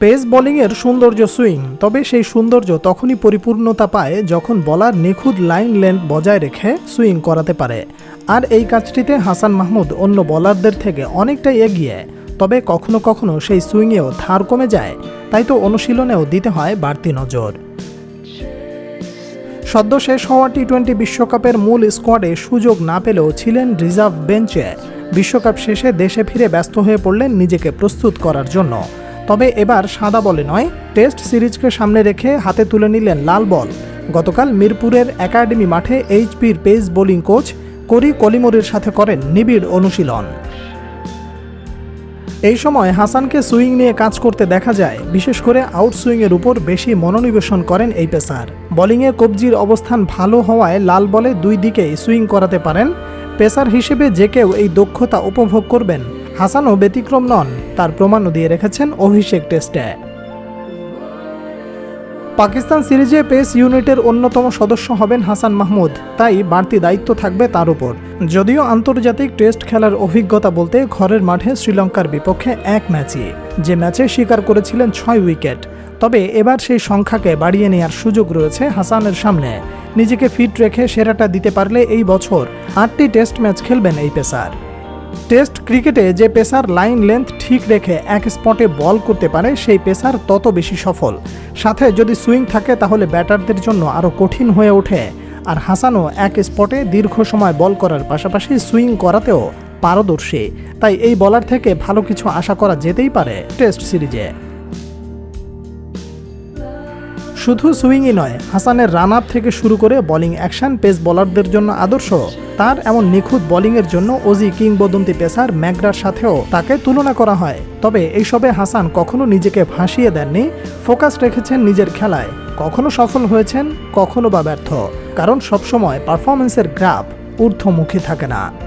Pace বোলিংয়ের সৌন্দর্য swing, তবে সেই সৌন্দর্য তখনই পরিপূর্ণতা পায় যখন বলার নিখুঁত লাইন লেন্থ বজায় রেখে সুইং করাতে পারে। আর এই কাজটিতে হাসান মাহমুদ অন্য বলারদের থেকে অনেকটাই এগিয়ে, তবে কখনো কখনো সেই সুইংয়েও ধার কমে যায়, তাই তো অনুশীলনেও দিতে হয় বাড়তি নজর। সদ্য শেষ হওয়া টি টোয়েন্টি বিশ্বকাপের মূল স্কোয়াডে সুযোগ না পেলেও ছিলেন রিজার্ভ বেঞ্চে। বিশ্বকাপ শেষে দেশে ফিরে ব্যস্ত হয়ে পড়লেন নিজেকে প্রস্তুত করার জন্য। তবে এবার সাদা বলে নয়, টেস্ট সিরিজকে সামনে রেখে হাতে তুলে নিলেন লাল বল। গতকাল মিরপুরের একাডেমি মাঠে এইচপির পেস বোলিং কোচ করি কলিমোরের সাথে করেন নিবিড় অনুশীলন। এই সময় হাসানকে সুইং নিয়ে কাজ করতে দেখা যায়, বিশেষ করে আউট সুইংয়ের উপর বেশি মনোনিবেশন করেন এই পেসার। বোলিংয়ে কবজির অবস্থান ভালো হওয়ায় লাল বলে দুই দিকেই সুইং করাতে পারেন। পেসার হিসেবে যে কেউ এই দক্ষতা উপভোগ করবেন। হাসানও ব্যতিক্রম নন, তার প্রমাণও দিয়ে রেখেছেন অভিষেক টেস্টে। পাকিস্তান সিরিজে পেস ইউনিটের অন্যতম সদস্য হবেন হাসান মাহমুদ, তাই বাড়তি দায়িত্ব থাকবে তার উপর। যদিও আন্তর্জাতিক টেস্ট খেলার অভিজ্ঞতা বলতে ঘরের মাঠে শ্রীলঙ্কার বিপক্ষে এক ম্যাচই, যে ম্যাচে স্বীকার করেছিলেন ছয় উইকেট। তবে এবার সেই সংখ্যাকে বাড়িয়ে নেওয়ার সুযোগ রয়েছে হাসানের সামনে। নিজেকে ফিট রেখে সেরাটা দিতে পারলে এই বছর আটটি টেস্ট ম্যাচ খেলবেন এই পেসার। টেস্ট ক্রিকেটে যে পেসার লাইন লেন্থ ঠিক রেখে এক স্পটে বল করতে পারে, সেই পেসার তত বেশি সফল। সাথে যদি সুইং থাকে, তাহলে ব্যাটারদের জন্য আরও কঠিন হয়ে ওঠে। আর হাসানও এক স্পটে দীর্ঘ সময় বল করার পাশাপাশি সুইং করাতেও পারদর্শী। তাই এই বলার থেকে ভালো কিছু আশা করা যেতেই পারে টেস্ট সিরিজে। শুধু সুইংই নয়, হাসানের রান আপ থেকে শুরু করে বোলিং অ্যাকশন, পেস বোলারদের জন্য আদর্শ। তার এমন নিখুঁত বোলিংয়ের জন্য অজি কিংবদন্তি পেসার ম্যাকডার সাথেও তাকে তুলনা করা হয়। তবে এইসবে হাসান কখনো নিজেকে ভাসিয়ে দেননি, ফোকাস রেখেছেন নিজের খেলায়। কখনো সফল হয়েছেন, কখনো বা ব্যর্থ। কারণ সবসময় পারফরমেন্সের গ্রাফ ঊর্ধ্বমুখী থাকে না।